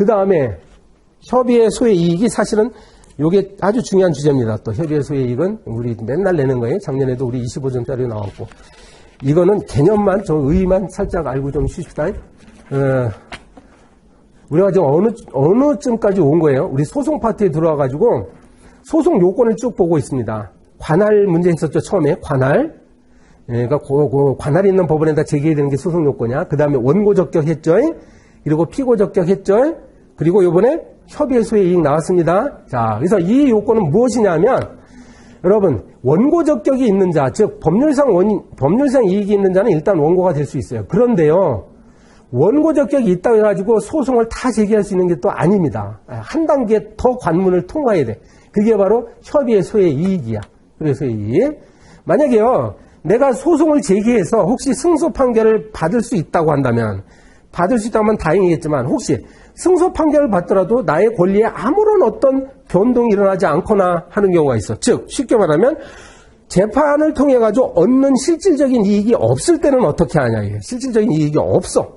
그 다음에 협의의 소의 이익이 사실은 이게 아주 중요한 주제입니다. 또 협의의 소의 이익은 우리 맨날 내는 거예요. 작년에도 우리 25점짜리 나왔고. 이거는 개념만, 저 의의만 살짝 알고 좀 쉬십시다. 어, 우리가 지금 어느, 어느 쯤까지 온 거예요? 우리 소송 파트에 들어와 가지고 소송 요건을 쭉 보고 있습니다. 관할 문제 있었죠, 처음에. 관할. 예, 그러니까 그, 그 관할 있는 법원에다 제기해야 되는 게 소송 요건이야. 그 다음에 원고 적격했죠. 그리고 피고 적격했죠. 그리고 요번에 협의의 소의 이익 나왔습니다. 자, 그래서 이 요건은 무엇이냐면, 여러분, 원고 적격이 있는 자, 즉, 법률상 원, 법률상 이익이 있는 자는 일단 원고가 될 수 있어요. 그런데요, 원고 적격이 있다고 해가지고 소송을 다 제기할 수 있는 게 또 아닙니다. 한 단계 더 관문을 통과해야 돼. 그게 바로 협의의 소의 이익이야. 그래서 이익. 만약에요, 내가 소송을 제기해서 혹시 승소 판결을 받을 수 있다고 한다면, 받을 수 있다면 다행이겠지만, 혹시 승소 판결을 받더라도 나의 권리에 아무런 어떤 변동이 일어나지 않거나 하는 경우가 있어. 즉, 쉽게 말하면, 재판을 통해 가지고 얻는 실질적인 이익이 없을 때는 어떻게 하냐 이게 실질적인 이익이 없어.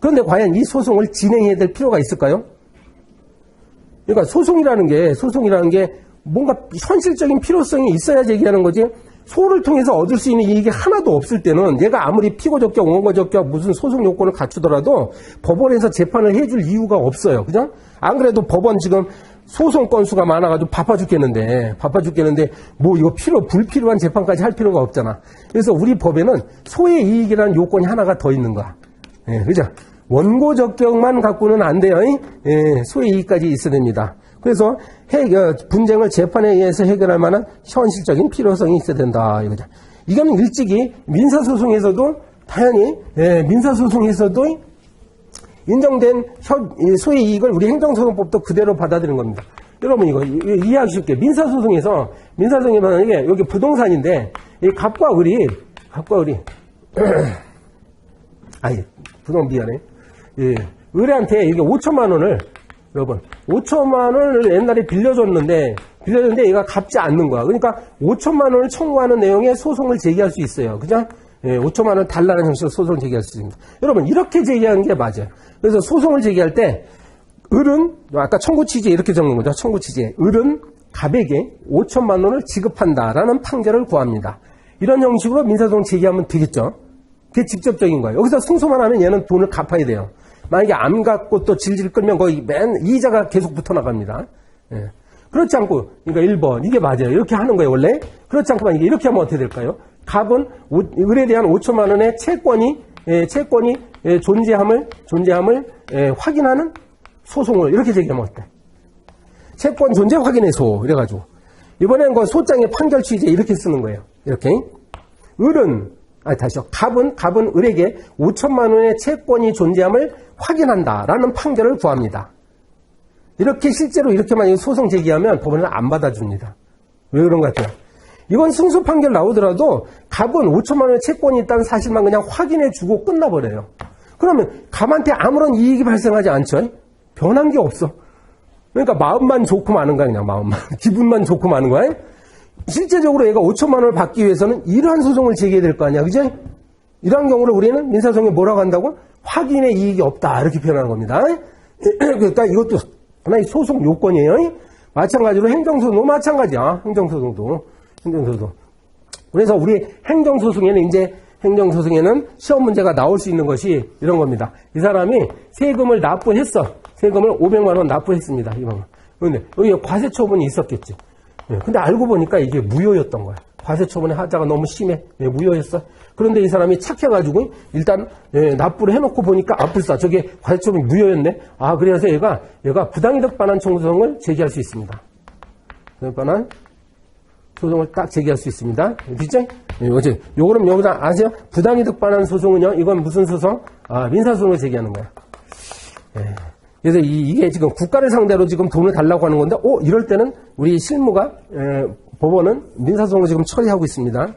그런데 과연 이 소송을 진행해야 될 필요가 있을까요? 그러니까 소송이라는 게 소송이라는 게 뭔가 현실적인 필요성이 있어야 제기하는 거지. 소를 통해서 얻을 수 있는 이익이 하나도 없을 때는 얘가 아무리 피고 적격, 원고 적격 무슨 소송 요건을 갖추더라도 법원에서 재판을 해줄 이유가 없어요. 그죠? 안 그래도 법원 지금 소송 건수가 많아가지고 바빠 죽겠는데, 바빠 죽겠는데, 뭐 이거 필요, 불필요한 재판까지 할 필요가 없잖아. 그래서 우리 법에는 소의 이익이라는 요건이 하나가 더 있는 거야. 예, 그죠? 원고 적격만 갖고는 안 돼요. 예, 소의 이익까지 있어야 됩니다. 그래서 해결, 분쟁을 재판에 의해서 해결할 만한 현실적인 필요성이 있어야 된다. 이거죠. 이거는 일찍이 민사소송에서도 당연히 예, 민사소송에서도 인정된 소의 이익을 우리 행정소송법도 그대로 받아들이는 겁니다. 여러분 이거 이해하기 쉽게 민사소송에서 민사소송에 만약에 여기 부동산인데 이 갑과 을이 갑과 을이 아니 부동 미안해. 예, 을한테 이게 5천만 원을 여러분 5천만 원을 옛날에 빌려줬는데 빌려줬는데 얘가 갚지 않는 거야. 그러니까 5천만 원을 청구하는 내용의 소송을 제기할 수 있어요. 그죠? 예, 5천만 원 달라는 형식으로 소송을 제기할 수 있습니다. 여러분 이렇게 제기하는 게 맞아요. 그래서 소송을 제기할 때 을은 아까 청구 취지에 이렇게 적는 거죠. 청구 취지에 을은 갑에게 5천만 원을 지급한다라는 판결을 구합니다. 이런 형식으로 민사소송 제기하면 되겠죠. 그게 직접적인 거예요. 여기서 승소만 하면 얘는 돈을 갚아야 돼요. 만약에 안 갚고 또 질질 끌면 거의 맨 이자가 계속 붙어 나갑니다. 예. 그렇지 않고, 그러니까 1번, 이게 맞아요. 이렇게 하는 거예요, 원래. 그렇지 않고 만약에 이렇게 하면 어떻게 될까요? 갑은 오- 을에 대한 5천만 원의 채권이, 예, 채권이 예, 존재함을, 존재함을 예, 확인하는 소송을 이렇게 제기하면 어때? 채권 존재 확인해소. 이래가지고. 이번엔 그 소장의 판결 취지에 이렇게 쓰는 거예요. 이렇게. 을은, 아, 다시요. 갑은, 갑은 을에게 5천만 원의 채권이 존재함을 확인한다라는 판결을 구합니다. 이렇게 실제로 이렇게 만약에 소송 제기하면 법원은 안 받아줍니다. 왜 그런 것 같아요? 이건 승소 판결 나오더라도 갑은 5천만 원의 채권이 있다는 사실만 그냥 확인해 주고 끝나버려요. 그러면 갑한테 아무런 이익이 발생하지 않죠? 변한 게 없어. 그러니까 마음만 좋고 마는 거야, 그냥 마음만. 기분만 좋고 마는 거야. 실제적으로 얘가 5천만 원을 받기 위해서는 이러한 소송을 제기해야 될 거 아니야, 그죠? 이러한 경우를 우리는 민사소송에 뭐라고 한다고? 확인의 이익이 없다, 이렇게 표현하는 겁니다. 그러니까 이것도 하나의 소송 요건이에요. 마찬가지로 행정소송도 마찬가지야, 행정소송도. 행정소송. 그래서 우리 행정소송에는 이제 행정소송에는 시험 문제가 나올 수 있는 것이 이런 겁니다. 이 사람이 세금을 납부했어. 세금을 500만 원 납부했습니다. 이만. 그런데 여기 과세 처분이 있었겠지. 예, 근데 알고 보니까 이게 무효였던 거야. 과세 처분의 하자가 너무 심해. 예, 무효였어. 그런데 이 사람이 착해가지고 일단 예, 납부를 해놓고 보니까 아플싸 저게 과세 처분이 무효였네. 아 그래서 얘가 얘가 부당이득 반환 청구성을 제기할 수 있습니다. 부당이득 반환 소송을 딱 제기할 수 있습니다. 그죠? 예, 어제 요거는 여기다 아세요? 부당이득 반환 소송은요. 이건 무슨 소송? 아 민사 소송을 제기하는 거야. 예. 그래서 이, 게 지금 국가를 상대로 지금 돈을 달라고 하는 건데, 어 이럴 때는 우리 실무가 에, 법원은 민사소송을 지금 처리하고 있습니다.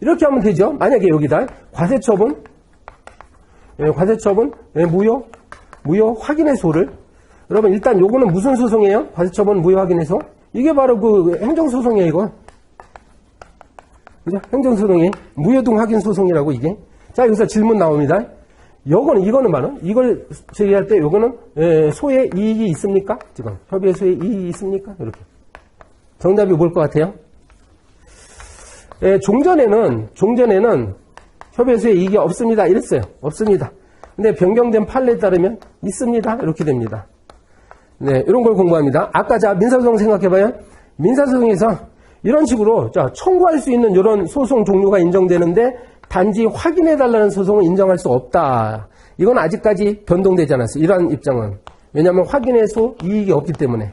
이렇게 하면 되죠. 만약에 여기다 과세처분, 예, 과세처분, 예, 무효, 무효 확인해소를 여러분 일단 요거는 무슨 소송이에요? 과세처분 무효 확인해소? 이게 바로 그 행정소송이에요, 이거. 그죠? 행정소송이 무효등 확인 소송이라고 이게. 자 여기서 질문 나옵니다. 요거는 이거는 말은 이걸 제기할 때 요거는 예, 소의 이익이 있습니까? 지금 협의의 소의 이익이 있습니까? 이렇게 정답이 뭘 것 같아요? 예, 종전에는 종전에는 협의의 소의 이익이 없습니다. 이랬어요. 없습니다. 근데 변경된 판례에 따르면 있습니다. 이렇게 됩니다. 네, 이런 걸 공부합니다. 아까 자 민사소송 생각해봐요. 민사소송에서 이런 식으로 자 청구할 수 있는 이런 소송 종류가 인정되는데 단지 확인해달라는 소송은 인정할 수 없다. 이건 아직까지 변동되지 않았어요. 이러한 입장은. 왜냐하면 확인해서 이익이 없기 때문에.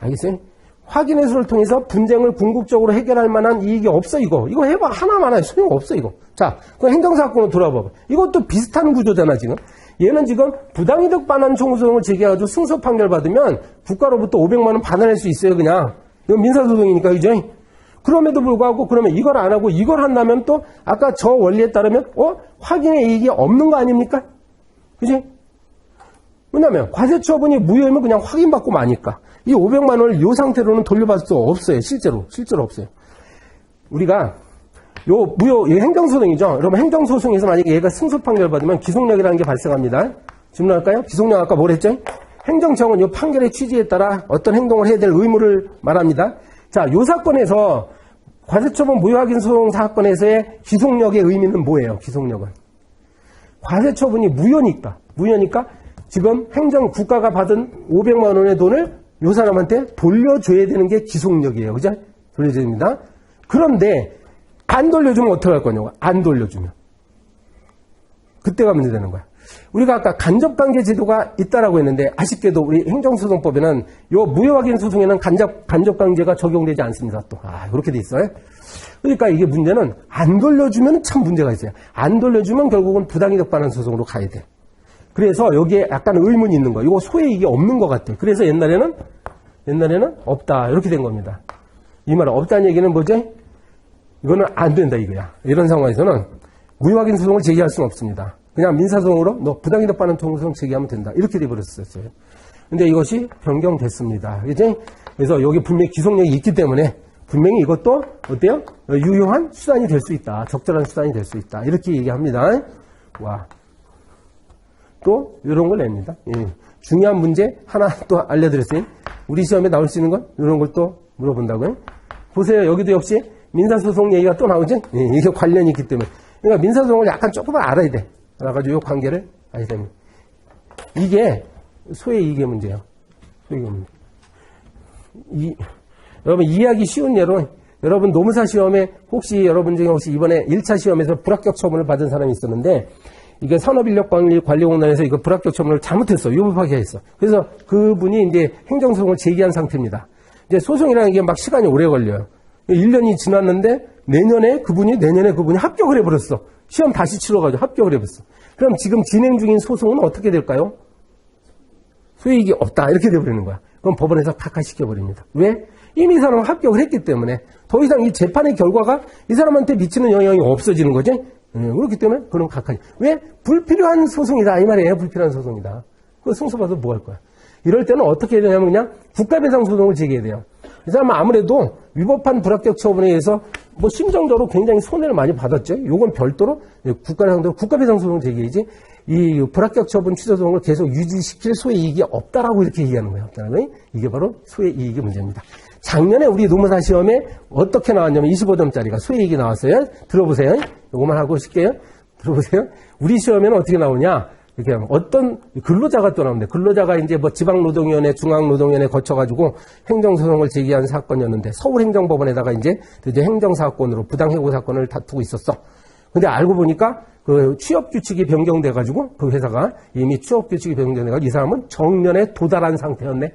알겠어요? 확인해서를 통해서 분쟁을 궁극적으로 해결할 만한 이익이 없어, 이거. 이거 해봐. 하나만 해. 소용 없어, 이거. 자, 그 행정사건으로 돌아봐봐. 이것도 비슷한 구조잖아, 지금. 얘는 지금 부당이득 반환 청구소송을 제기해가지고 승소 판결 받으면 국가로부터 500만원 받아낼 수 있어요, 그냥. 이건 민사소송이니까, 그죠? 그럼에도 불구하고 그러면 이걸 안 하고 이걸 한다면 또 아까 저 원리에 따르면 어 확인의 이익이 없는 거 아닙니까? 그지? 왜냐면 과세 처분이 무효이면 그냥 확인받고 마니까 이 500만 원을 이 상태로는 돌려받을 수 없어요. 실제로 실제로 없어요. 우리가 요 무효 이 행정소송이죠. 여러분 행정소송에서 만약에 얘가 승소 판결 받으면 기속력이라는 게 발생합니다. 질문할까요? 기속력 아까 뭘 했죠? 행정청은 이 판결의 취지에 따라 어떤 행동을 해야 될 의무를 말합니다. 자, 요 사건에서 과세처분 무효확인 소송 사건에서의 기속력의 의미는 뭐예요? 기속력은 과세처분이 무효니까 무효니까 지금 행정 국가가 받은 500만 원의 돈을 요 사람한테 돌려줘야 되는 게 기속력이에요. 그죠? 돌려줘야 됩니다. 그런데 안 돌려주면 어떡할 거냐고. 안 돌려주면. 그때가 문제되는 거야. 우리가 아까 간접 관계 제도가 있다라고 했는데 아쉽게도 우리 행정소송법에는 요 무효 확인 소송에는 간접 간접 관계가 적용되지 않습니다. 또 아, 그렇게 돼 있어요. 그러니까 이게 문제는 안 돌려주면 참 문제가 있어요. 안 돌려주면 결국은 부당이득 반환 소송으로 가야 돼. 그래서 여기에 약간 의문이 있는 거예요. 이거 소액 이게 없는 것 같아요. 그래서 옛날에는 옛날에는 없다 이렇게 된 겁니다. 이 말은 없다는 얘기는 뭐지? 이거는 안 된다 이거야. 이런 상황에서는 무효 확인 소송을 제기할 수는 없습니다. 그냥 민사소송으로 너 부당이득 반환 통소송 제기하면 된다. 이렇게 돼버렸었어요. 근데 이것이 변경됐습니다. 그지? 그래서 여기 분명히 기속력이 있기 때문에 분명히 이것도 어때요? 유효한 수단이 될 수 있다. 적절한 수단이 될 수 있다. 이렇게 얘기합니다. 와. 또 이런 걸 냅니다. 예. 중요한 문제 하나 또 알려드렸어요. 우리 시험에 나올 수 있는 건 이런 걸 또 물어본다고요. 보세요. 여기도 역시 민사소송 얘기가 또 나오죠. 예, 이게 관련이 있기 때문에. 그러니까 민사소송을 약간 조금만 알아야 돼. 알아가지고 이 관계를 알게 되면. 이게 소의 이익의 문제예요. 소의 문제. 이, 여러분 이해하기 쉬운 예로 여러분 노무사 시험에 혹시 여러분 중에 혹시 이번에 1차 시험에서 불합격 처분을 받은 사람이 있었는데 이게 산업인력관리관리공단에서 이거 불합격 처분을 잘못했어. 유법하게 했어. 그래서 그분이 이제 행정소송을 제기한 상태입니다. 이제 소송이라는 게 막 시간이 오래 걸려요. 1년이 지났는데 내년에 그분이 내년에 그분이 합격을 해버렸어. 시험 다시 치러가지고 합격을 해버렸어. 그럼 지금 진행 중인 소송은 어떻게 될까요? 수익이 없다 이렇게 돼버리는 거야. 그럼 법원에서 각하시켜버립니다. 왜? 이미 이 사람은 합격을 했기 때문에 더 이상 이 재판의 결과가 이 사람한테 미치는 영향이 없어지는 거지. 예, 그렇기 때문에 그런 각하지. 왜? 불필요한 소송이다 이 말이에요. 불필요한 소송이다. 그 승소받아서 뭐 할 거야? 이럴 때는 어떻게 해야 되냐면 그냥 국가배상 소송을 제기해야 돼요. 이 사람은 아무래도 위법한 불합격 처분에 의해서 뭐 심정적으로 굉장히 손해를 많이 받았죠. 요건 별도로 국가상도 국가배상 소송 제기이지 이 불합격 처분 취소 소송을 계속 유지시킬 소의 이익이 없다라고 이렇게 얘기하는 거예요. 없다는 이게 바로 소의 이익의 문제입니다. 작년에 우리 노무사 시험에 어떻게 나왔냐면 25점짜리가 소의 이익이 나왔어요. 들어보세요. 요거만 하고 쉴게요. 들어보세요. 우리 시험에는 어떻게 나오냐? 이렇게 하면 어떤 근로자가 또 나오는데 근로자가 이제 뭐 지방노동위원회, 중앙노동위원회 거쳐가지고 행정소송을 제기한 사건이었는데 서울행정법원에다가 이제 이제 행정사건으로 부당해고 사건을 다투고 있었어. 근데 알고 보니까 그 취업 규칙이 변경돼 가지고 그 회사가 이미 취업 규칙이 변경돼 가지고 이 사람은 정년에 도달한 상태였네.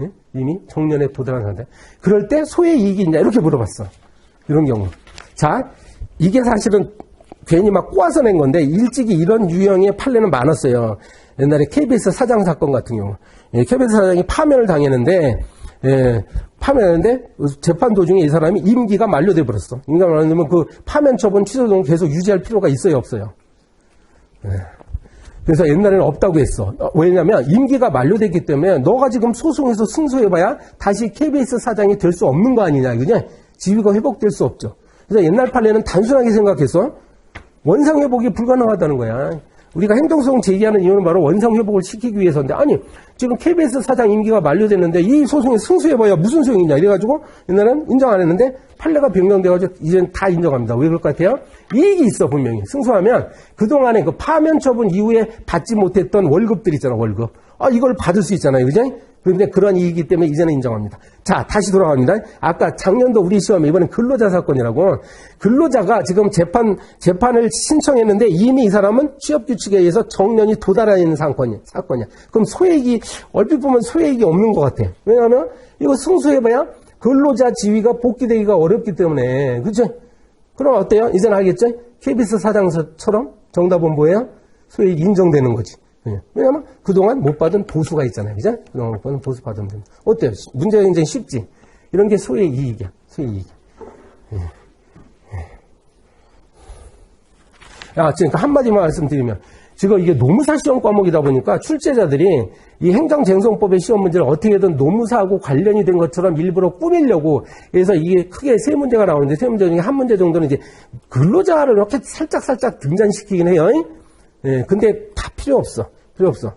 예? 이미 정년에 도달한 상태. 그럴 때 소의 이익이 있냐 이렇게 물어봤어. 이런 경우. 자, 이게 사실은 괜히 막 꼬아서 낸 건데 일찍이 이런 유형의 판례는 많았어요. 옛날에 KBS 사장 사건 같은 경우. 예, KBS 사장이 파면을 당했는데 예, 파면했는데 재판 도중에 이 사람이 임기가 만료돼 버렸어. 임기가 만료되면 그 파면 처분 취소동을 계속 유지할 필요가 있어요, 없어요? 예. 그래서 옛날에는 없다고 했어. 어, 왜냐면 임기가 만료됐기 때문에 너가 지금 소송에서 승소해봐야 다시 KBS 사장이 될 수 없는 거 아니냐, 그냥 지위가 회복될 수 없죠. 그래서 옛날 판례는 단순하게 생각해서 원상 회복이 불가능하다는 거야. 우리가 행정소송 제기하는 이유는 바로 원상 회복을 시키기 위해서인데 아니 지금 KBS 사장 임기가 만료됐는데 이 소송에 승소해봐야 무슨 소용이냐 이래가지고 옛날에는 인정 안 했는데 판례가 변경돼가지고 이제는 다 인정합니다. 왜 그럴 것 같아요? 이익이 있어 분명히 승소하면 그동안에 그 파면 처분 이후에 받지 못했던 월급들 있잖아 월급 아 이걸 받을 수 있잖아요 그죠? 그런데 그런 이익이기 때문에 이제는 인정합니다. 자, 다시 돌아갑니다. 아까 작년도 우리 시험에 이번엔 근로자 사건이라고 근로자가 지금 재판 재판을 신청했는데 이미 이 사람은 취업 규칙에 의해서 정년이 도달해 있는 사건이야. 사건이야. 그럼 소액이 얼핏 보면 소액이 없는 것 같아. 왜냐하면 이거 승소해봐야 근로자 지위가 복귀되기가 어렵기 때문에 그렇죠? 그럼 어때요? 이제는 알겠죠? KBS 사장처럼 정답은 뭐예요? 소액 인정되는 거지. 예. 왜냐면 그동안 못 받은 보수가 있잖아요. 그죠? 그동안 못 받은 보수 받으면. 어때요? 문제가 굉장히 쉽지? 이런 게 소의 이익이야. 소의 이익. 예. 예. 야, 그러니까 한마디만 말씀드리면, 지금 이게 노무사 시험 과목이다 보니까 출제자들이 이 행정쟁송법의 시험 문제를 어떻게든 노무사하고 관련이 된 것처럼 일부러 꾸미려고 그래서 이게 크게 세 문제가 나오는데 세 문제 중에 한 문제 정도는 이제 근로자를 이렇게 살짝살짝 등장시키긴 해요. 예, 근데 다 필요 없어. 필요 없어.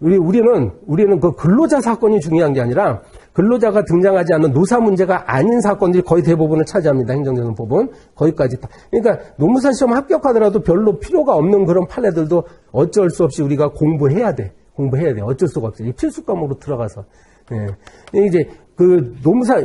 우리, 우리는, 우리는 그 근로자 사건이 중요한 게 아니라 근로자가 등장하지 않는 노사 문제가 아닌 사건들이 거의 대부분을 차지합니다. 행정재정법은. 거기까지 다. 그러니까 노무사 시험 합격하더라도 별로 필요가 없는 그런 판례들도 어쩔 수 없이 우리가 공부해야 돼. 공부해야 돼. 어쩔 수가 없어. 이 필수 과목으로 들어가서. 예. 이제 그 노무사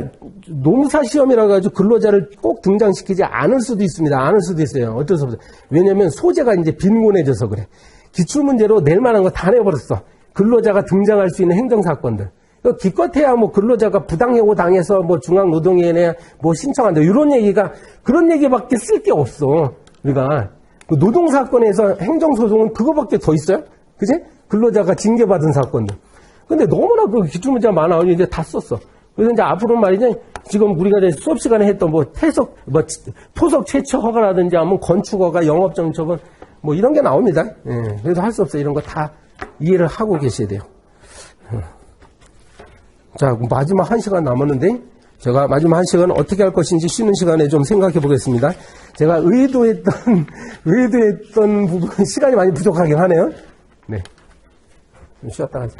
노무사 시험이라 가지고 근로자를 꼭 등장시키지 않을 수도 있습니다. 않을 수도 있어요. 어쩔 수 없어요. 왜냐하면 소재가 이제 빈곤해져서 그래. 기출 문제로 낼 만한 거 다 내버렸어. 근로자가 등장할 수 있는 행정 사건들. 그 기껏해야 뭐 근로자가 부당해고 당해서 뭐 중앙노동위원회 뭐 신청한다 이런 얘기가 그런 얘기밖에 쓸 게 없어. 우리가 그 노동 사건에서 행정 소송은 그거밖에 더 있어요. 그지? 근로자가 징계받은 사건들. 근데 너무나 그 기출 문제가 많아. 이제 다 썼어. 그래서 이제 앞으로 말이죠. 지금 우리가 수업 시간에 했던 뭐 태석, 뭐 토석 채취 허가라든지 하면 건축 허가, 영업 정책은 뭐 이런 게 나옵니다. 예, 그래도 할 수 없어요. 이런 거 다 이해를 하고 계셔야 돼요. 자, 마지막 한 시간 남았는데 제가 마지막 한 시간 어떻게 할 것인지 쉬는 시간에 좀 생각해 보겠습니다. 제가 의도했던 의도했던 부분 시간이 많이 부족하긴 하네요. 네. 좀 쉬었다 가죠.